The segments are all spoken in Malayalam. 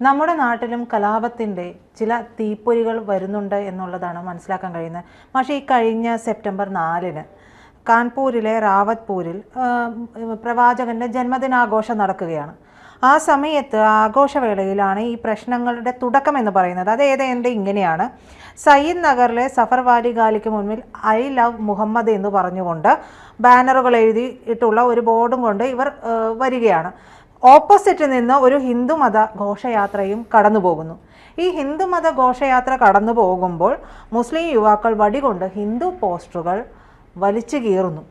നമ്മുടെ നാട്ടിലും കലാപത്തിന്റെ ചില തീപ്പൊരികൾ വരുന്നുണ്ട് എന്നുള്ളതാണ് മനസ്സിലാക്കാൻ കഴിയുന്നത്. പക്ഷേ ഈ കഴിഞ്ഞ സെപ്റ്റംബർ നാലിന് കാൺപൂരിലെ റാവത്പൂരിൽ പ്രവാചകന്റെ ജന്മദിനാഘോഷം നടക്കുകയാണ്. ആ സമയത്ത് ആഘോഷവേളയിലാണ് ഈ പ്രശ്നങ്ങളുടെ തുടക്കം എന്ന് പറയുന്നത്. അത് ഏതേണ്ട ഇങ്ങനെയാണ്. സയ്യിദ് നഗറിലെ സഫർ വാലി ഗാലിക്ക് മുന്നിൽ ഐ ലവ് മുഹമ്മദ് എന്ന് പറഞ്ഞുകൊണ്ട് ബാനറുകൾ എഴുതിയിട്ടുള്ള ഒരു ബോർഡും കൊണ്ട് ഇവർ വരികയാണ്. ഓപ്പോസിറ്റ് നിന്ന് ഒരു ഹിന്ദുമത ഘോഷയാത്രയും കടന്നു പോകുന്നു ഈ ഹിന്ദുമത ഘോഷയാത്ര കടന്നു പോകുമ്പോൾ മുസ്ലിം യുവാക്കൾ വടികൊണ്ട് ഹിന്ദു പോസ്റ്ററുകൾ വലിച്ചു കീറുന്നു.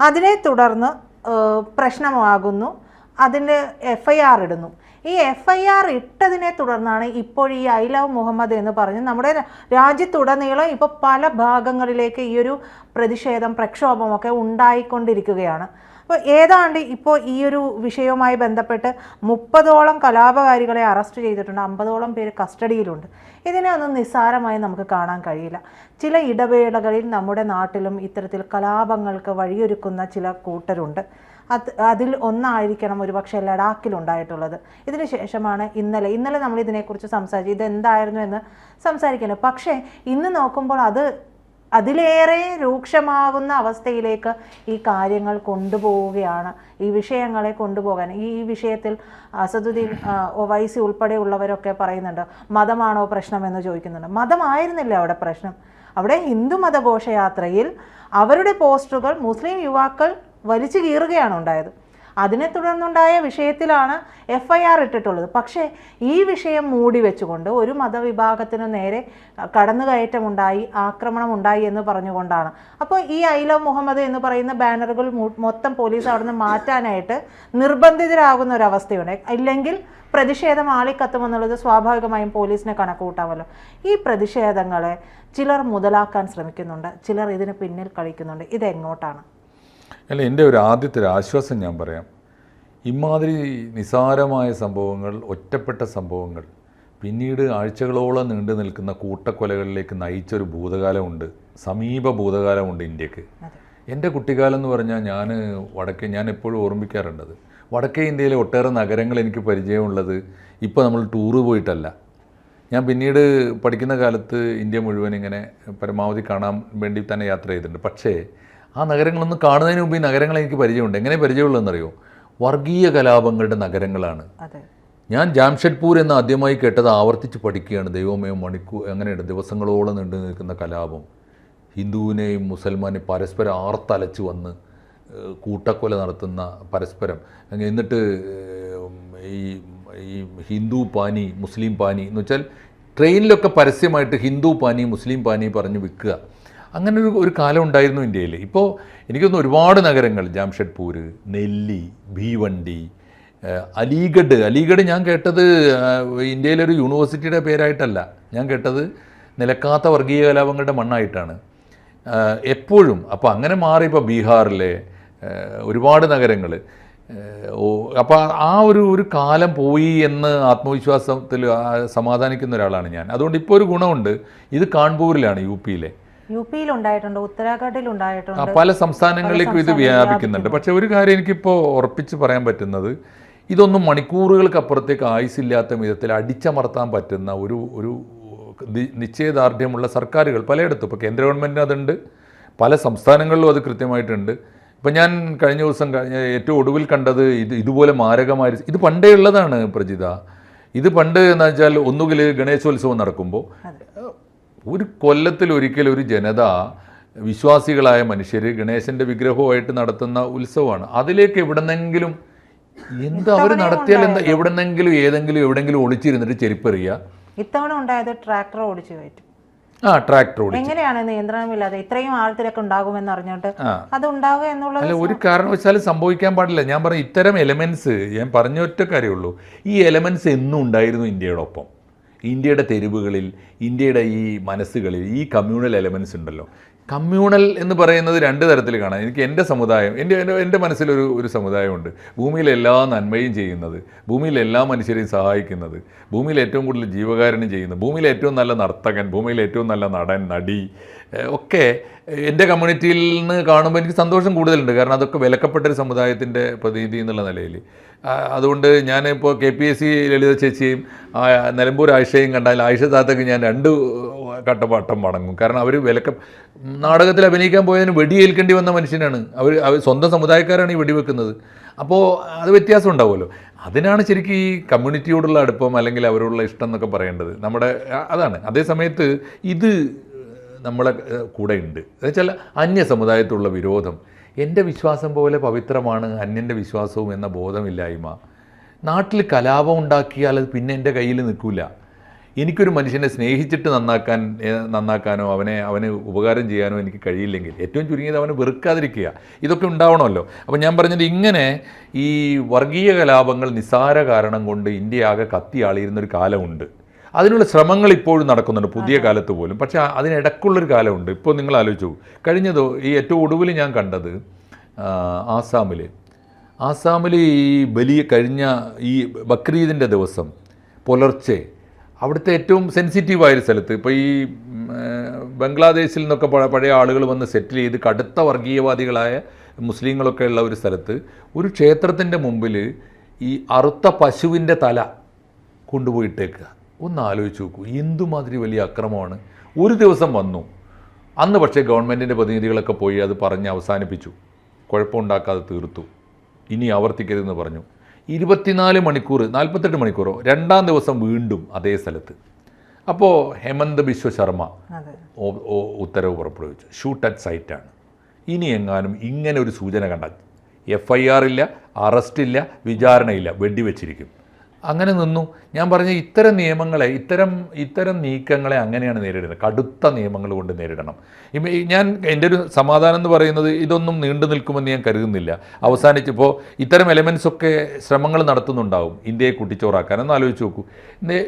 അതിനെ തുടർന്ന് പ്രശ്നമാകുന്നു. അതിന്റെ എഫ് ഐ ആർ ഇടുന്നു. ഈ എഫ് ഐ ആർ ഇട്ടതിനെ തുടർന്നാണ് ഇപ്പോൾ ഈ ഐ ലവ് മുഹമ്മദ് എന്ന് പറഞ്ഞ് നമ്മുടെ രാജ്യത്തുടനീളം ഇപ്പോൾ പല ഭാഗങ്ങളിലേക്ക് ഈ ഒരു പ്രതിഷേധം പ്രക്ഷോഭമൊക്കെ ഉണ്ടായിക്കൊണ്ടിരിക്കുകയാണ്. അപ്പോൾ ഏതാണ്ട് ഇപ്പോൾ ഈ ഒരു വിഷയവുമായി ബന്ധപ്പെട്ട് മുപ്പതോളം കലാപകാരികളെ അറസ്റ്റ് ചെയ്തിട്ടുണ്ട്. അമ്പതോളം പേര് കസ്റ്റഡിയിലുണ്ട്. ഇതിനെ ഒന്നും നിസ്സാരമായി നമുക്ക് കാണാൻ കഴിയില്ല. ചില ഇടവേളകളിൽ നമ്മുടെ നാട്ടിലും ഇത്തരത്തിൽ കലാപങ്ങൾക്ക് വഴിയൊരുക്കുന്ന ചില കൂട്ടരുണ്ട്. അത് അതിൽ ഒന്നായിരിക്കണം ഒരുപക്ഷെ ലഡാക്കിലുണ്ടായിട്ടുള്ളത് ഇതിന് ശേഷമാണ് ഇന്നലെ ഇന്നലെ നമ്മൾ ഇതിനെക്കുറിച്ച് സംസാരിച്ചു ഇതെന്തായിരുന്നു എന്ന് സംസാരിക്കുന്നത് പക്ഷേ ഇന്ന് നോക്കുമ്പോൾ അത് അതിലേറെ രൂക്ഷമാകുന്ന അവസ്ഥയിലേക്ക് ഈ കാര്യങ്ങൾ കൊണ്ടുപോവുകയാണ്. ഈ വിഷയങ്ങളെ കൊണ്ടുപോകാൻ. ഈ വിഷയത്തിൽ അസദുദ്ദീൻ ഒവൈസി ഉൾപ്പെടെയുള്ളവരൊക്കെ പറയുന്നുണ്ട് മതമാണോ പ്രശ്നമെന്ന് ചോദിക്കുന്നുണ്ട്. മതമായിരുന്നില്ല അവിടെ പ്രശ്നം. അവിടെ ഹിന്ദു മതഘോഷയാത്രയിൽ അവരുടെ പോസ്റ്ററുകൾ മുസ്ലിം യുവാക്കൾ വലിച്ചു കീറുകയാണ് ഉണ്ടായത്. അതിനെ തുടർന്നുണ്ടായ വിഷയത്തിലാണ് എഫ് ഐ ആർ ഇട്ടിട്ടുള്ളത്. പക്ഷേ ഈ വിഷയം മൂടി വെച്ചുകൊണ്ട് ഒരു മതവിഭാഗത്തിന് നേരെ കടന്നുകയറ്റമുണ്ടായി ആക്രമണം ഉണ്ടായി എന്ന് പറഞ്ഞുകൊണ്ടാണ്. അപ്പോൾ ഈ ഐ ലവ് മുഹമ്മദ് എന്ന് പറയുന്ന ബാനറുകൾ മൊത്തം പോലീസ് അവിടുന്ന് മാറ്റാനായിട്ട് നിർബന്ധിതരാകുന്ന ഒരവസ്ഥയുണ്ട് ഇല്ലെങ്കിൽ പ്രതിഷേധം ആളിക്കത്തുമെന്നുള്ളത് സ്വാഭാവികമായും പോലീസിനെ കണക്കുകൂട്ടാമല്ലോ. ഈ പ്രതിഷേധങ്ങളെ ചിലർ മുതലാക്കാൻ ശ്രമിക്കുന്നുണ്ട്. ചിലർ ഇതിന് പിന്നിൽ കളിക്കുന്നുണ്ട്. ഇതെങ്ങോട്ടാണ്? അല്ല എന്റെ ഒരു ആദ്യത്തെ ഒരു ആശ്വാസം ഞാൻ പറയാം. ഇമാതിരി നിസാരമായ സംഭവങ്ങൾ ഒറ്റപ്പെട്ട സംഭവങ്ങൾ പിന്നീട് ആഴ്ചകളോളം നീണ്ടു നിൽക്കുന്ന കൂട്ടക്കൊലകളിലേക്ക് നയിച്ചൊരു ഭൂതകാലമുണ്ട് സമീപ ഭൂതകാലമുണ്ട് ഇന്ത്യയ്ക്ക്. എന്റെ കുട്ടിക്കാലം എന്ന് പറഞ്ഞാൽ ഞാൻ വടക്കേ ഞാൻ എപ്പോഴും ഓർമ്മിക്കാറുണ്ടത്. വടക്കേ ഇന്ത്യയിലെ ഒട്ടേറെ നഗരങ്ങൾ എനിക്ക് പരിചയമുള്ളത് ഇപ്പോൾ നമ്മൾ ടൂറ് പോയിട്ടല്ല. ഞാൻ പിന്നീട് പഠിക്കുന്ന കാലത്ത് ഇന്ത്യ മുഴുവൻ ഇങ്ങനെ പരമാവധി കാണാൻ വേണ്ടി തന്നെ യാത്ര ചെയ്തിട്ടുണ്ട്. പക്ഷേ ആ നഗരങ്ങളൊന്നും കാണുന്നതിന് മുമ്പ് ഈ നഗരങ്ങൾ എനിക്ക് പരിചയമുണ്ട്. എങ്ങനെ പരിചയമുള്ളതെന്നറിയോ? വർഗീയ കലാപങ്ങളുടെ നഗരങ്ങളാണ്. ഞാൻ ജാംഷഡ്പൂർ എന്ന് ആദ്യമായി കേട്ടത് ആവർത്തിച്ച് പഠിക്കുകയാണ്. ദൈവമയം മണിക്കൂർ അങ്ങനെയുണ്ട് ദിവസങ്ങളോളം നീണ്ടു നിൽക്കുന്ന കലാപം. ഹിന്ദുവിനെയും മുസൽമാനെയും പരസ്പരം ആർത്തലച്ച് വന്ന് കൂട്ടക്കൊല നടത്തുന്ന പരസ്പരം. അങ്ങനെ എന്നിട്ട് ഈ ഈ ഹിന്ദു പാനി മുസ്ലിം പാനി എന്ന് വെച്ചാൽ ട്രെയിനിലൊക്കെ പരസ്യമായിട്ട് ഹിന്ദു പാനി മുസ്ലിം പാനി പറഞ്ഞ് വിൽക്കുക. അങ്ങനെ ഒരു കാലം ഉണ്ടായിരുന്നു ഇന്ത്യയിൽ. ഇപ്പോൾ എനിക്കൊന്ന് ഒരുപാട് നഗരങ്ങൾ ജാംഷഡ്പൂർ നെല്ലി ഭീവണ്ടി അലീഗഡ്. അലീഗഡ് ഞാൻ കേട്ടത് ഇന്ത്യയിലൊരു യൂണിവേഴ്സിറ്റിയുടെ പേരായിട്ടല്ല. ഞാൻ കേട്ടത് നിലക്കാത്ത വർഗീയ കലാപങ്ങളുടെ മണ്ണായിട്ടാണ്. എപ്പോഴും അപ്പോൾ അങ്ങനെ മാറി ഇപ്പോൾ ബീഹാറിലെ ഒരുപാട് നഗരങ്ങൾ അപ്പോൾ ആ ഒരു ഒരു കാലം പോയി എന്ന് ആത്മവിശ്വാസത്തിൽ സമാധാനിക്കുന്ന ഒരാളാണ് ഞാൻ. അതുകൊണ്ട് ഇപ്പോൾ ഒരു ഗുണമുണ്ട്. ഇത് കാൺപൂരിലാണ് യു പിയിലെ. യു ഉത്തരാഖണ്ഡിൽ ഉണ്ടായിട്ടുണ്ട് പല സംസ്ഥാനങ്ങളിലേക്കും ഇത് വ്യാപിക്കുന്നുണ്ട്. പക്ഷെ ഒരു കാര്യം എനിക്കിപ്പോൾ ഉറപ്പിച്ച് പറയാൻ പറ്റുന്നത് ഇതൊന്നും മണിക്കൂറുകൾക്ക് അപ്പുറത്തേക്ക് ആയുസില്ലാത്ത വിധത്തിൽ അടിച്ചമർത്താൻ പറ്റുന്ന ഒരു ഒരു നിശ്ചയദാർഢ്യമുള്ള സർക്കാരുകൾ പലയിടത്തും. ഇപ്പോൾ കേന്ദ്ര ഗവൺമെന്റിന് അതുണ്ട് പല സംസ്ഥാനങ്ങളിലും അത് കൃത്യമായിട്ടുണ്ട്. ഇപ്പം ഞാൻ കഴിഞ്ഞ ദിവസം കഴിഞ്ഞ ഏറ്റവും ഒടുവിൽ കണ്ടത് ഇത് ഇതുപോലെ മാരകമായ ഇത് പണ്ടേ ഉള്ളതാണ് പ്രജിത. ഇത് പണ്ട് എന്ന് വെച്ചാൽ ഒന്നുകിൽ ഗണേശോത്സവം നടക്കുമ്പോൾ ഒരു കൊല്ലത്തിൽ ഒരിക്കൽ ഒരു ജനത വിശ്വാസികളായ മനുഷ്യർ ഗണേശന്റെ വിഗ്രഹവുമായിട്ട് നടത്തുന്ന ഉത്സവമാണ്. അതിലേക്ക് എവിടെന്നെങ്കിലും എന്താ അവർ നടത്തിയാൽ എന്താ എവിടെന്നെങ്കിലും ഏതെങ്കിലും എവിടെങ്കിലും ഒളിച്ചിരുന്നിട്ട് ചെരുപ്പെറിയുക ഇത്തവണ ഉണ്ടായത് ട്രാക്ടർ ഓടിച്ചു കയറ്റും. ആ ട്രാക്ടർ എങ്ങനെയാണ് നിയന്ത്രണമില്ലാതെ ഇത്രയും ആൾത്തിരക്ക് ഉണ്ടാകുമെന്ന് അറിഞ്ഞിട്ട് അത് ഉണ്ടാവുക എന്നുള്ളത് അല്ല ഒരു കാരണവശാലും സംഭവിക്കാൻ പാടില്ല. ഞാൻ പറഞ്ഞു ഇത്തരം എലമെന്റ്സ് ഞാൻ പറഞ്ഞ ഒറ്റ കാര്യമുള്ളൂ ഈ എലമെന്റ്സ് എന്നും ഉണ്ടായിരുന്നു ഇന്ത്യയോടൊപ്പം. ഇന്ത്യയുടെ തെരുവുകളിൽ ഇന്ത്യയുടെ ഈ മനസ്സുകളിൽ ഈ കമ്മ്യൂണൽ എലമെൻസ് ഉണ്ടല്ലോ. കമ്മ്യൂണൽ എന്ന് പറയുന്നത് രണ്ട് തരത്തിൽ കാണാം. എനിക്ക് എന്റെ സമുദായം എന്റെ എന്റെ മനസ്സിലൊരു ഒരു സമുദായമുണ്ട്. ഭൂമിയിൽ എല്ലാ നന്മയും ചെയ്യുന്നത് ഭൂമിയിൽ എല്ലാ മനുഷ്യരെയും സഹായിക്കുന്നത് ഭൂമിയിൽ ഏറ്റവും കൂടുതൽ ജീവകാരണം ചെയ്യുന്നത് ഭൂമിയിൽ ഏറ്റവും നല്ല നർത്തകൻ ഭൂമിയിൽ ഏറ്റവും നല്ല നടൻ നടി ഒക്കെ എന്റെ കമ്മ്യൂണിറ്റിയിൽ നിന്ന് കാണുമ്പോൾ എനിക്ക് സന്തോഷം കൂടുതലുണ്ട്. കാരണം അതൊക്കെ വിലക്കപ്പെട്ടൊരു സമുദായത്തിന്റെ പ്രതിനിധി എന്നുള്ള നിലയിൽ. അതുകൊണ്ട് ഞാനിപ്പോൾ K P S C Lalitha ചേച്ചിയും നിലമ്പൂർ ആയിഷയും കണ്ടാൽ ആയിഷ താത്തക്ക് ഞാൻ രണ്ട് കട്ടപ്പാട്ടം വണങ്ങും. കാരണം അവർ വിലക്ക നാടകത്തിൽ അഭിനയിക്കാൻ പോയതിന് വെടിയേൽക്കേണ്ടി വന്ന മനുഷ്യനാണ്. അവർ അവർ സ്വന്തം സമുദായക്കാരാണ് ഈ വെടിവെക്കുന്നത്. അപ്പോൾ അത് വ്യത്യാസം ഉണ്ടാവുമല്ലോ. അതിനാണ് ശരിക്കും ഈ കമ്മ്യൂണിറ്റിയോടുള്ള അടുപ്പം അല്ലെങ്കിൽ അവരോടുള്ള ഇഷ്ടം എന്നൊക്കെ പറയേണ്ടത്. നമ്മുടെ അതാണ്. അതേ സമയത്ത് ഇത് നമ്മളെ കൂടെ ഉണ്ട്. എന്നുവെച്ചാൽ അന്യ സമുദായത്തുള്ള വിരോധം. എന്റെ വിശ്വാസം പോലെ പവിത്രമാണ് അന്യന്റെ വിശ്വാസവും എന്ന ബോധമില്ലായ്മ. നാട്ടിൽ കലാപം ഉണ്ടാക്കിയാൽ അത് പിന്നെ എന്റെ കയ്യിൽ നിൽക്കില്ല. എനിക്കൊരു മനുഷ്യനെ സ്നേഹിച്ചിട്ട് നന്നാക്കാൻ നന്നാക്കാനോ അവനെ അവന് ഉപകാരം ചെയ്യാനോ എനിക്ക് കഴിയില്ലെങ്കിൽ ഏറ്റവും ചുരുങ്ങിയത് അവനെ വെറുക്കാതിരിക്കുക. ഇതൊക്കെ ഉണ്ടാവണമല്ലോ. അപ്പോൾ ഞാൻ പറഞ്ഞത് ഇങ്ങനെ ഈ വർഗീയ കലാപങ്ങൾ നിസ്സാര കാരണം കൊണ്ട് ഇന്ത്യ ആകെ കത്തിയാളിയിരുന്നൊരു കാലമുണ്ട്. അതിനുള്ള ശ്രമങ്ങൾ ഇപ്പോഴും നടക്കുന്നുണ്ട് പുതിയ കാലത്ത് പോലും. പക്ഷേ അതിനിടക്കുള്ളൊരു കാലമുണ്ട്. ഇപ്പോൾ നിങ്ങൾ ആലോചിച്ചു കഴിഞ്ഞതോ ഈ ഏറ്റവും ഒടുവിൽ ഞാൻ കണ്ടത് ആസാമിൽ ആസാമിൽ ഈ ബലിയ കഴിഞ്ഞ ഈ ബക്രീദിന്റെ ദിവസം പുലർച്ചെ അവിടുത്തെ ഏറ്റവും സെൻസിറ്റീവായൊരു സ്ഥലത്ത്. ഇപ്പോൾ ഈ ബംഗ്ലാദേശിൽ നിന്നൊക്കെ പഴ- പഴയ ആളുകൾ വന്ന് സെറ്റിൽ ചെയ്ത് കടുത്ത വർഗീയവാദികളായ മുസ്ലിങ്ങളൊക്കെ ഉള്ള ഒരു സ്ഥലത്ത് ഒരു ക്ഷേത്രത്തിന്റെ മുമ്പിൽ ഈ അറുത്ത പശുവിന്റെ തല കൊണ്ടുപോയിട്ടേക്കുക. ഒന്ന് ആലോചിച്ച് നോക്കൂ. എന്തുമാതിരി വലിയ അക്രമമാണ്. ഒരു ദിവസം വന്നു. അന്ന് പക്ഷേ ഗവൺമെന്റിന്റെ പ്രതിനിധികളൊക്കെ പോയി അത് പറഞ്ഞ് അവസാനിപ്പിച്ചു. കുഴപ്പമുണ്ടാക്കാതെ തീർത്തു. ഇനി ആവർത്തിക്കരുതെന്ന് പറഞ്ഞു. ഇരുപത്തിനാല് മണിക്കൂർ നാൽപ്പത്തെട്ട് മണിക്കൂറോ രണ്ടാം ദിവസം വീണ്ടും അതേ സ്ഥലത്ത്. അപ്പോൾ ഹേമന്ത് ബിശ്വ ശർമ്മ ഉത്തരവ് പുറപ്പെടുവിച്ചു. ഷൂട്ട് അറ്റ് സൈറ്റാണ്. ഇനി എങ്ങാനും ഇങ്ങനെ ഒരു സൂചന കണ്ടാൽ എഫ് ഐ ആർ ഇല്ല അറസ്റ്റ് ഇല്ല വിചാരണയില്ല വെടിവെച്ചിരിക്കും. അങ്ങനെ നിന്നു. ഞാൻ പറഞ്ഞ ഇത്തരം നിയമങ്ങളെ ഇത്തരം ഇത്തരം നീക്കങ്ങളെ അങ്ങനെയാണ് നേരിടുന്നത്. കടുത്ത നിയമങ്ങൾ കൊണ്ട് നേരിടണം. ഞാൻ എന്റെ ഒരു സമാധാനം എന്ന് പറയുന്നത് ഇതൊന്നും നീണ്ടു നിൽക്കുമെന്ന് ഞാൻ കരുതുന്നില്ല. അവസാനിച്ചപ്പോൾ ഇത്തരം എലമെൻസ് ഒക്കെ ശ്രമങ്ങൾ നടത്തുന്നുണ്ടാവും. ഇന്ത്യയെ കുട്ടിച്ചോറാക്കാൻ. ഒന്ന് ആലോചിച്ച് നോക്കൂ.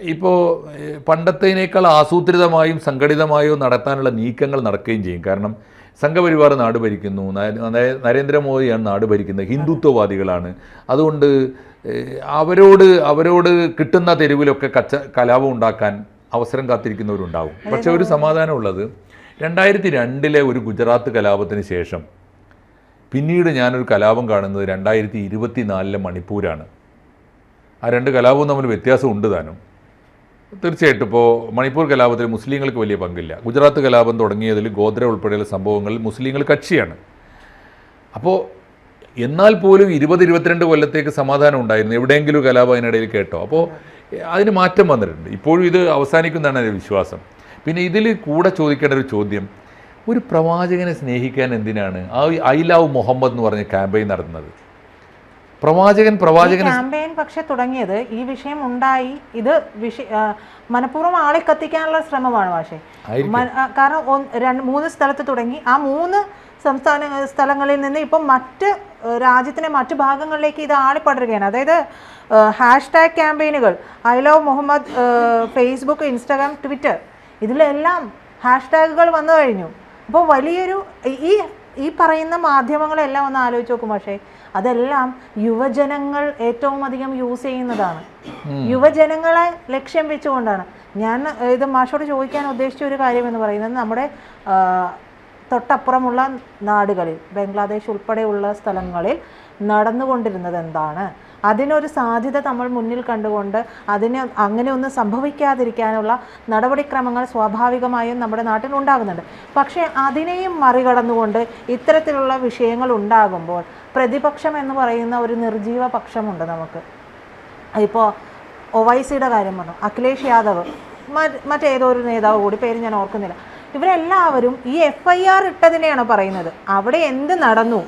ഇപ്പോൾ പണ്ടത്തേനേക്കാൾ ആസൂത്രിതമായും സംഘടിതമായോ നടത്താനുള്ള നീക്കങ്ങൾ നടക്കുകയും ചെയ്യും. കാരണം സംഘപരിവാർ നാട് ഭരിക്കുന്നു. നര- നര- നരേന്ദ്രമോദിയാണ് നാട് ഭരിക്കുന്നത്. ഹിന്ദുത്വവാദികളാണ്. അതുകൊണ്ട് അവരോട് അവരോട് കിട്ടുന്ന തെരുവിലൊക്കെ കച്ച കലാപം ഉണ്ടാക്കാൻ അവസരം കാത്തിരിക്കുന്നവരുണ്ടാവും. പക്ഷെ ഒരു സമാധാനമുള്ളത് രണ്ടായിരത്തി രണ്ടിലെ ഒരു ഗുജറാത്ത് കലാപത്തിന് ശേഷം പിന്നീട് ഞാനൊരു കലാപം കാണുന്നത് രണ്ടായിരത്തി ഇരുപത്തി നാലിലെ മണിപ്പൂരാണ്. ആ രണ്ട് കലാപവും തമ്മിൽ വ്യത്യാസം ഉണ്ട് താനും. തീർച്ചയായിട്ടും. ഇപ്പോൾ മണിപ്പൂർ കലാപത്തിൽ മുസ്ലിങ്ങൾക്ക് വലിയ പങ്കില്ല. ഗുജറാത്ത് കലാപം തുടങ്ങിയതിൽ ഗോത്ര ഉൾപ്പെടെയുള്ള സംഭവങ്ങളിൽ മുസ്ലിങ്ങൾ കക്ഷിയാണ്. അപ്പോൾ എന്നാൽ പോലും ഇരുപത് ഇരുപത്തിരണ്ട് കൊല്ലത്തേക്ക് സമാധാനം ഉണ്ടായിരുന്നു. എവിടെയെങ്കിലും കലാപം അതിനിടയിൽ കേട്ടോ. അപ്പോൾ അതിന് മാറ്റം വന്നിട്ടുണ്ട്. ഇപ്പോഴും ഇത് അവസാനിക്കുന്നതാണ് എന്റെ വിശ്വാസം. പിന്നെ ഇതിൽ കൂടെ ചോദിക്കേണ്ട ഒരു ചോദ്യം. ഒരു പ്രവാചകനെ സ്നേഹിക്കാൻ എന്തിനാണ്? ആ ഐ ലവ് മുഹമ്മദ് എന്ന് പറഞ്ഞ ക്യാമ്പയിൻ നടത്തുന്നത്. പ്രവാചകൻ പ്രവാചകൻ ക്യാമ്പയിൻ പക്ഷെ തുടങ്ങിയത് ഈ വിഷയം ഉണ്ടായി. ഇത് വിഷ മനഃപൂർവം ആളെ കത്തിക്കാനുള്ള ശ്രമമാണ് പക്ഷേ കാരണം രണ്ട് മൂന്ന് സ്ഥലത്ത് തുടങ്ങി. ആ മൂന്ന് സംസ്ഥാന സ്ഥലങ്ങളിൽ നിന്ന് ഇപ്പം മറ്റ് ഏഹ്, രാജ്യത്തിന്റെ മറ്റു ഭാഗങ്ങളിലേക്ക് ഇത് ആളിപ്പടരുകയാണ്. അതായത് hashtag ക്യാമ്പയിനുകൾ I love Muhammad Facebook Instagram Twitter ഇതിലെല്ലാം ഹാഷ് ടാഗുകൾ വന്നു കഴിഞ്ഞു. അപ്പോൾ വലിയൊരു ഈ ഈ പറയുന്ന മാധ്യമങ്ങളെല്ലാം ഒന്ന് ആലോചിച്ച് നോക്കും പക്ഷേ അതെല്ലാം യുവജനങ്ങൾ ഏറ്റവും അധികം യൂസ് ചെയ്യുന്നതാണ്. യുവജനങ്ങളെ ലക്ഷ്യം വെച്ചുകൊണ്ടാണ്. ഞാൻ ഇത് മാഷോട് ചോദിക്കാൻ ഉദ്ദേശിച്ച ഒരു കാര്യം എന്ന് പറയുന്നത് നമ്മുടെ തൊട്ടപ്പുറമുള്ള നാടുകളിൽ ബംഗ്ലാദേശ് ഉൾപ്പെടെയുള്ള സ്ഥലങ്ങളിൽ നടന്നുകൊണ്ടിരുന്നത് എന്താണ്? അതിനൊരു സാധ്യത നമ്മൾ മുന്നിൽ കണ്ടുകൊണ്ട് അതിന് അങ്ങനെ ഒന്നും സംഭവിക്കാതിരിക്കാനുള്ള നടപടിക്രമങ്ങൾ സ്വാഭാവികമായും നമ്മുടെ നാട്ടിൽ ഉണ്ടാകുന്നുണ്ട്. പക്ഷേ അതിനെയും മറികടന്നുകൊണ്ട് ഇത്തരത്തിലുള്ള വിഷയങ്ങൾ ഉണ്ടാകുമ്പോൾ പ്രതിപക്ഷം എന്ന് പറയുന്ന ഒരു നിർജീവ പക്ഷമുണ്ട് നമുക്ക്. ഇപ്പോൾ ഒവൈസിയുടെ കാര്യം പറഞ്ഞു അഖിലേഷ് യാദവ് മറ്റ് മറ്റേതോ ഒരു നേതാവ് കൂടി പേര് ഞാൻ ഓർക്കുന്നില്ല. ഇവരെല്ലാവരും ഈ എഫ് ഐ ആർ ഇട്ടതിനെയാണ് പറയുന്നത്. അവിടെ എന്ത് നടന്നു?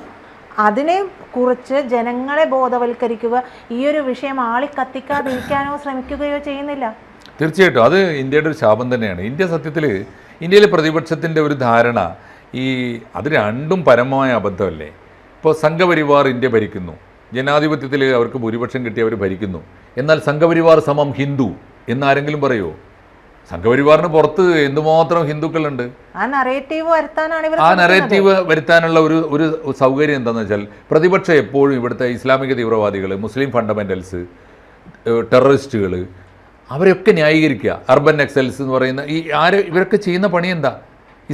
അതിനെ കുറിച്ച് ജനങ്ങളെ ബോധവൽക്കരിക്കുക ഈ ഒരു വിഷയം ആളി കത്തിക്കാതിരിക്കാനോ ശ്രമിക്കുകയോ ചെയ്യുന്നില്ല. തീർച്ചയായിട്ടും. അത് ഇന്ത്യയുടെ ഒരു ശാപം തന്നെയാണ്. ഇന്ത്യ സത്യത്തിൽ ഇന്ത്യയിലെ പ്രതിപക്ഷത്തിന്റെ ഒരു ധാരണ ഈ അത് രണ്ടും പരമമായ അബദ്ധമല്ലേ? ഇപ്പോൾ സംഘപരിവാർ ഇന്ത്യ ഭരിക്കുന്നു. ജനാധിപത്യത്തിൽ അവർക്ക് ഭൂരിപക്ഷം കിട്ടി അവർ ഭരിക്കുന്നു. എന്നാൽ സംഘപരിവാർ സമം ഹിന്ദു എന്നാരെങ്കിലും പറയുമോ സംഘപരിവാറിന് പുറത്ത് എന്തുമാത്രം ഹിന്ദുക്കളുണ്ട്? ആ വരുത്താനാണ് ഇവർ ആ വരുത്താനുള്ള ഒരു ഒരു സൗകര്യം എന്താണെന്ന് വെച്ചാൽ പ്രതിപക്ഷം എപ്പോഴും ഇവിടുത്തെ ഇസ്ലാമിക തീവ്രവാദികൾ മുസ്ലിം ഫണ്ടമെന്റൽസ് ടെററിസ്റ്റുകൾ അവരെയൊക്കെ ന്യായീകരിക്കുക. അർബൻ എക്സൽസ് എന്ന് പറയുന്ന ഈ ആര് ഇവരൊക്കെ ചെയ്യുന്ന പണി എന്താ?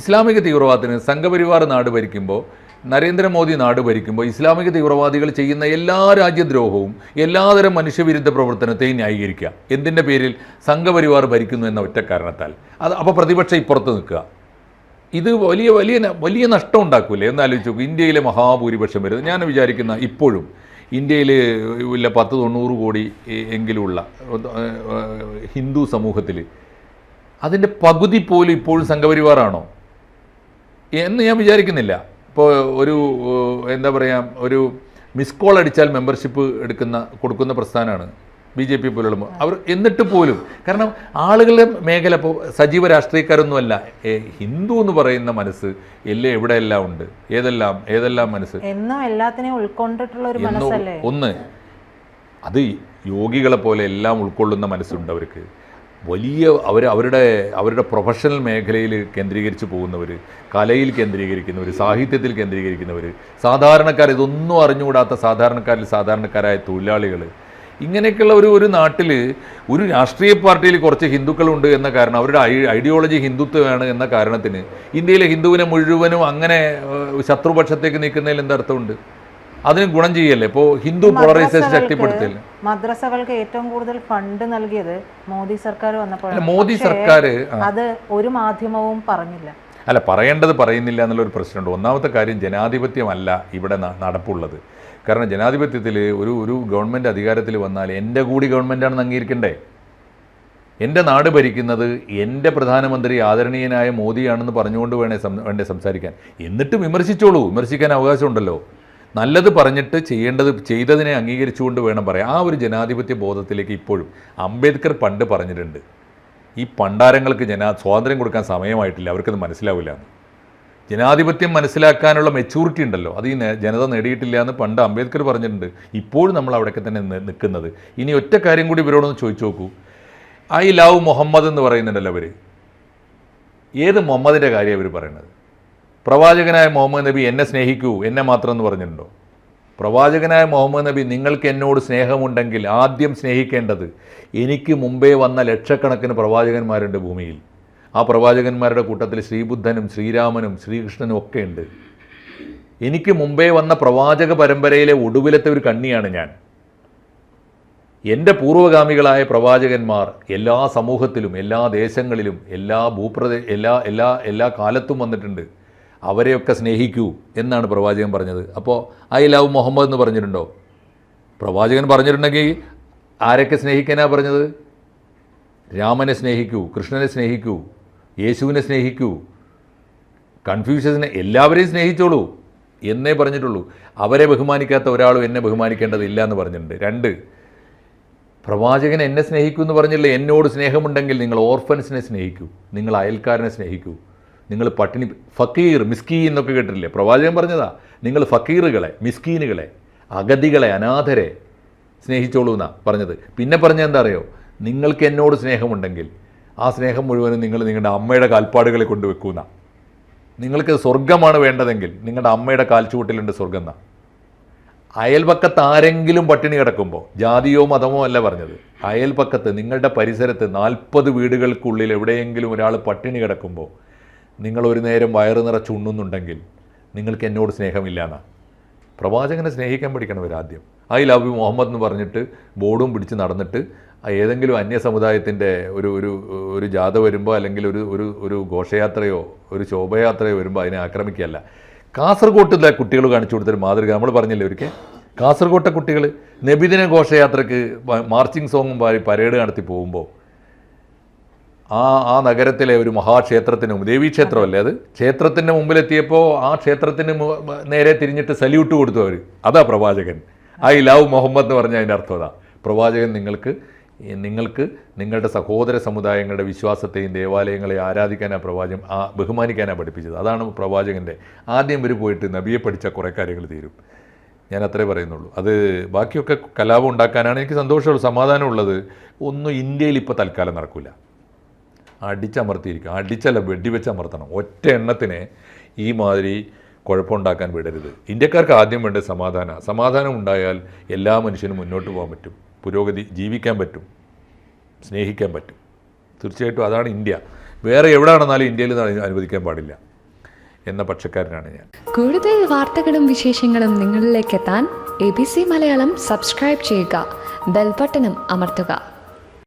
ഇസ്ലാമിക തീവ്രവാദത്തിന് സംഘപരിവാർ നാട് ഭരിക്കുമ്പോൾ നരേന്ദ്രമോദി നാട് ഭരിക്കുമ്പോൾ ഇസ്ലാമിക തീവ്രവാദികൾ ചെയ്യുന്ന എല്ലാ രാജ്യദ്രോഹവും എല്ലാതരം മനുഷ്യവിരുദ്ധ പ്രവർത്തനത്തെയും ന്യായീകരിക്കുക. എന്തിന്റെ പേരിൽ? സംഘപരിവാർ ഭരിക്കുന്നു എന്ന ഒറ്റ കാരണത്താൽ. അത് അപ്പോൾ പ്രതിപക്ഷം ഇപ്പുറത്ത് നിൽക്കുക. ഇത് വലിയ വലിയ വലിയ നഷ്ടം എന്ന് എന്നാലോചിച്ച് നോക്കും. ഇന്ത്യയിലെ മഹാഭൂരിപക്ഷം വരുന്നത് ഞാൻ വിചാരിക്കുന്ന ഇപ്പോഴും ഇന്ത്യയിൽ ഇല്ല പത്ത് തൊണ്ണൂറ് കോടി എങ്കിലുമുള്ള ഹിന്ദു സമൂഹത്തിൽ അതിന്റെ പകുതി പോലും ഇപ്പോഴും സംഘപരിവാറാണോ? എന്ന് ഞാൻ വിചാരിക്കുന്നില്ല. ഇപ്പോൾ ഒരു എന്താ പറയുക ഒരു മിസ് കോൾ അടിച്ചാൽ മെമ്പർഷിപ്പ് എടുക്കുന്ന കൊടുക്കുന്ന പ്രസ്ഥാനമാണ് ബി ജെ പി പോലുള്ള അവർ എന്നിട്ട് പോലും കാരണം ആളുകളുടെ മേഖല ഇപ്പോൾ സജീവ രാഷ്ട്രീയക്കാരൊന്നുമല്ല. ഹിന്ദു എന്ന് പറയുന്ന മനസ്സ് എല്ലാം എവിടെയെല്ലാം ഉണ്ട്? ഏതെല്ലാം ഏതെല്ലാം മനസ്സ്? എന്നും എല്ലാത്തിനെയും ഉൾക്കൊണ്ടിട്ടുള്ള ഒരു മനസ്സല്ലേ? ഒന്ന് അത് യോഗികളെ പോലെ എല്ലാം ഉൾക്കൊള്ളുന്ന മനസ്സുണ്ട് അവർക്ക്. വലിയ അവർ അവരുടെ അവരുടെ പ്രൊഫഷണൽ മേഖലയിൽ കേന്ദ്രീകരിച്ച് പോകുന്നവർ കലയിൽ കേന്ദ്രീകരിക്കുന്നവർ സാഹിത്യത്തിൽ കേന്ദ്രീകരിക്കുന്നവർ സാധാരണക്കാർ ഇതൊന്നും അറിഞ്ഞുകൂടാത്ത സാധാരണക്കാരിൽ സാധാരണക്കാരായ തൊഴിലാളികൾ ഇങ്ങനെയൊക്കെയുള്ള ഒരു ഒരു നാട്ടിൽ ഒരു രാഷ്ട്രീയ പാർട്ടിയിൽ കുറച്ച് ഹിന്ദുക്കളുണ്ട് എന്ന കാരണം അവരുടെ ഐഡിയോളജി ഹിന്ദുത്വമാണ് എന്ന കാരണത്തിന് ഇന്ത്യയിലെ ഹിന്ദുവിനെ മുഴുവനും അങ്ങനെ ശത്രുപക്ഷത്തേക്ക് നീക്കുന്നതിൽ എന്തർത്ഥമുണ്ട് അതിന് ഗുണം ചെയ്യല്ലേ? ഇപ്പോ ഹിന്ദു പോളറൈസേഷൻ ശക്തിപ്പെടുത്തില്ല മദ്രസകൾക്ക് ഏറ്റവും കൂടുതൽ ഫണ്ട് നൽകിയത് മോദി സർക്കാർ വന്നപ്പോഴാണ്. മോദി സർക്കാർ അത് ഒരു മാധ്യമവും പറഞ്ഞില്ല. അല്ല പറയേണ്ടത് പറയുന്നില്ല എന്നുള്ളൊരു പ്രശ്നമുണ്ട്. ഒന്നാമത്തെ കാര്യം ജനാധിപത്യമല്ല ഇവിടെ നടപ്പുള്ളത്. കാരണം ജനാധിപത്യത്തിൽ ഒരു ഒരു ഗവൺമെന്റ് അധികാരത്തിൽ വന്നാൽ എന്റെ കൂടി ഗവൺമെന്റാണെന്ന് അംഗീകരിക്കണ്ടേ എന്റെ നാട് ഭരിക്കുന്നത് എന്റെ പ്രധാനമന്ത്രി ആദരണീയനായ മോദിയാണെന്ന് പറഞ്ഞുകൊണ്ട് വേണേ സം- വേണ്ടേ സംസാരിക്കാൻ. എന്നിട്ട് വിമർശിച്ചോളൂ. വിമർശിക്കാൻ അവകാശമുണ്ടല്ലോ. നല്ലത് പറഞ്ഞിട്ട് ചെയ്യേണ്ടത് ചെയ്തതിനെ അംഗീകരിച്ചുകൊണ്ട് വേണം പറയാം ആ ഒരു ജനാധിപത്യ ബോധത്തിലേക്ക് ഇപ്പോഴും അംബേദ്കർ പണ്ട് പറഞ്ഞിട്ടുണ്ട് ഈ പണ്ടാരങ്ങൾക്ക് ജനാ സ്വാതന്ത്ര്യം കൊടുക്കാൻ സമയമായിട്ടില്ല അവർക്കത് മനസ്സിലാവില്ല എന്ന്. ജനാധിപത്യം മനസ്സിലാക്കാനുള്ള മെച്ചൂരിറ്റി ഉണ്ടല്ലോ അത് ഈ ജനത നേടിയിട്ടില്ല എന്ന് പണ്ട് അംബേദ്കർ പറഞ്ഞിട്ടുണ്ട്. ഇപ്പോഴും നമ്മൾ അവിടെയൊക്കെ തന്നെ നിൽക്കുന്നത്. ഇനി ഒറ്റ കാര്യം കൂടി ഇവരോടൊന്ന് ചോദിച്ചു നോക്കൂ. ഐ ലവ് മുഹമ്മദ് എന്ന് പറയുന്നുണ്ടല്ലോ അവർ ഏത് മുഹമ്മദിന്റെ കാര്യം അവർ പറയുന്നത് പ്രവാചകനായ മുഹമ്മദ് നബി എന്നെ സ്നേഹിക്കൂ എന്നെ മാത്രം എന്ന് പറഞ്ഞിട്ടുണ്ടോ? പ്രവാചകനായ മുഹമ്മദ് നബി നിങ്ങൾക്ക് എന്നോട് സ്നേഹമുണ്ടെങ്കിൽ ആദ്യം സ്നേഹിക്കേണ്ടത് എനിക്ക് മുമ്പേ വന്ന ലക്ഷക്കണക്കിന് പ്രവാചകന്മാരുണ്ട് ഭൂമിയിൽ. ആ പ്രവാചകന്മാരുടെ കൂട്ടത്തിൽ ശ്രീബുദ്ധനും ശ്രീരാമനും ശ്രീകൃഷ്ണനും ഒക്കെ ഉണ്ട്. എനിക്ക് മുമ്പേ വന്ന പ്രവാചക പരമ്പരയിലെ ഒടുവിലത്തെ ഒരു കണ്ണിയാണ് ഞാൻ. എന്റെ പൂർവഗാമികളായ പ്രവാചകന്മാർ എല്ലാ സമൂഹത്തിലും എല്ലാ ദേശങ്ങളിലും എല്ലാ ഭൂപ്രദേ എല്ലാ എല്ലാ എല്ലാ കാലത്തും വന്നിട്ടുണ്ട്. അവരെയൊക്കെ സ്നേഹിക്കൂ എന്നാണ് പ്രവാചകൻ പറഞ്ഞത്. അപ്പോൾ ഐ ലവ് മുഹമ്മദ് എന്ന് പറഞ്ഞിട്ടുണ്ടോ? പ്രവാചകൻ പറഞ്ഞിട്ടുണ്ടെങ്കിൽ ആരൊക്കെ സ്നേഹിക്കാനാണ് പറഞ്ഞത്? രാമനെ സ്നേഹിക്കൂ കൃഷ്ണനെ സ്നേഹിക്കൂ യേശുവിനെ സ്നേഹിക്കൂ കൺഫ്യൂഷനെ എല്ലാവരെയും സ്നേഹിച്ചോളൂ എന്നേ പറഞ്ഞിട്ടുള്ളൂ. അവരെ ബഹുമാനിക്കാത്ത ഒരാളും എന്നെ ബഹുമാനിക്കേണ്ടതില്ല എന്ന് പറഞ്ഞിട്ടുണ്ട്. രണ്ട് പ്രവാചകൻ എന്നെ സ്നേഹിക്കൂ എന്ന് പറഞ്ഞില്ലേ? എന്നോട് സ്നേഹമുണ്ടെങ്കിൽ നിങ്ങൾ ഓർഫൻസിനെ സ്നേഹിക്കൂ നിങ്ങൾ അയൽക്കാരനെ സ്നേഹിക്കൂ. നിങ്ങൾ പട്ടിണി ഫക്കീർ മിസ്കീൻ എന്നൊക്കെ കേട്ടിട്ടില്ലേ? പ്രവാചകൻ പറഞ്ഞതാ നിങ്ങൾ ഫക്കീറുകളെ മിസ്കീനുകളെ അഗതികളെ അനാഥരെ സ്നേഹിച്ചോളൂ എന്നാ പറഞ്ഞത്. പിന്നെ പറഞ്ഞ എന്താ അറിയോ? നിങ്ങൾക്ക് എന്നോട് സ്നേഹമുണ്ടെങ്കിൽ ആ സ്നേഹം മുഴുവനും നിങ്ങൾ നിങ്ങളുടെ അമ്മയുടെ കാൽപ്പാടുകളിൽ കൊണ്ടുവെക്കൂന്ന നിങ്ങൾക്ക് സ്വർഗമാണ് വേണ്ടതെങ്കിൽ നിങ്ങളുടെ അമ്മയുടെ കാൽച്ചുവട്ടിലുണ്ട് സ്വർഗം എന്നാ. അയൽപക്കത്ത് ആരെങ്കിലും പട്ടിണി കിടക്കുമ്പോൾ ജാതിയോ മതമോ അല്ല പറഞ്ഞത്. അയൽപക്കത്ത് നിങ്ങളുടെ പരിസരത്ത് നാൽപ്പത് വീടുകൾക്കുള്ളിൽ എവിടെയെങ്കിലും ഒരാൾ പട്ടിണി കിടക്കുമ്പോൾ നിങ്ങൾ ഒരു നേരം വയറ് നിറച്ച് ഉണ്ണുന്നുണ്ടെങ്കിൽ നിങ്ങൾക്ക് എന്നോട് സ്നേഹമില്ല എന്നാ. പ്രവാചകനെ സ്നേഹിക്കാൻ പഠിക്കണം ആദ്യം. ഐ ലവ് യു മുഹമ്മദ് എന്ന് പറഞ്ഞിട്ട് ബോർഡും പിടിച്ച് നടന്നിട്ട് ഏതെങ്കിലും അന്യ സമുദായത്തിന്റെ ഒരു ഒരു ഒരു ജാഥ വരുമ്പോൾ അല്ലെങ്കിൽ ഒരു ഒരു ഒരു ഘോഷയാത്രയോ ഒരു ശോഭയാത്രയോ വരുമ്പോൾ അതിനെ ആക്രമിക്കുകയല്ല. കാസർഗോട്ടിലെ കുട്ടികൾ കാണിച്ചു കൊടുത്തൊരു മാതൃക നമ്മൾ പറഞ്ഞില്ലേ ഒരിക്കൽ? കാസർഗോട്ടെ കുട്ടികൾ നബിദിന ഘോഷയാത്രക്ക് മ- മാർച്ചിങ് സോങ്ങും പാടി പരേഡ് നടത്തി പോകുമ്പോൾ ആ ആ നഗരത്തിലെ ഒരു മഹാക്ഷേത്രത്തിന് മുമ്പ് ദേവീക്ഷേത്രമല്ലേ അത്? ക്ഷേത്രത്തിന്റെ മുമ്പിലെത്തിയപ്പോൾ ആ ക്ഷേത്രത്തിന് നേരെ തിരിഞ്ഞിട്ട് സല്യൂട്ട് കൊടുത്തു അവർ അതാ പ്രവാചകൻ. ഐ ലവ് മുഹമ്മദ് എന്ന് പറഞ്ഞ അതിന്റെ അർത്ഥം അതാ. പ്രവാചകൻ നിങ്ങൾക്ക് നിങ്ങൾക്ക് നിങ്ങളുടെ സഹോദര സമുദായങ്ങളുടെ വിശ്വാസത്തെയും ദേവാലയങ്ങളെ ആരാധിക്കാനാണ് പ്രവാചകൻ ആ ബഹുമാനിക്കാനാണ് പഠിപ്പിച്ചത്. അതാണ് പ്രവാചകന്റെ. ആദ്യം ഇവർ പോയിട്ട് നബിയെ പഠിച്ച കുറേ കാര്യങ്ങൾ തീരും. ഞാൻ അത്രേ പറയുന്നുള്ളൂ. അത് ബാക്കിയൊക്കെ കലാപം ഉണ്ടാക്കാനാണ് എനിക്ക് സന്തോഷമുള്ളൂ സമാധാനമുള്ളത്. ഒന്നും ഇന്ത്യയിൽ ഇപ്പോൾ തൽക്കാലം നടക്കില്ല. അടിച്ചമർത്തിയിരിക്കും. അടിച്ചല്ല വെടിവെച്ച് അമർത്തണം ഒറ്റ എണ്ണത്തിനെ ഈ മാതിരി കുഴപ്പമുണ്ടാക്കാൻ വിടരുത്. ഇന്ത്യക്കാർക്ക് ആദ്യം വേണ്ടത് സമാധാന. സമാധാനം ഉണ്ടായാൽ എല്ലാ മനുഷ്യനും മുന്നോട്ട് പോകാൻ പറ്റും. പുരോഗതി ജീവിക്കാൻ പറ്റും. സ്നേഹിക്കാൻ പറ്റും. തീർച്ചയായിട്ടും അതാണ് ഇന്ത്യ. വേറെ എവിടെ നടന്നാലും ഇന്ത്യയിൽ അനുവദിക്കാൻ പാടില്ല എന്ന പക്ഷക്കാരനാണ് ഞാൻ. കൂടുതൽ വാർത്തകളും വിശേഷങ്ങളും നിങ്ങളിലേക്ക് എത്താൻ A B C Malayalam subscribe ചെയ്യുക. ബെൽബട്ടനും അമർത്തുക.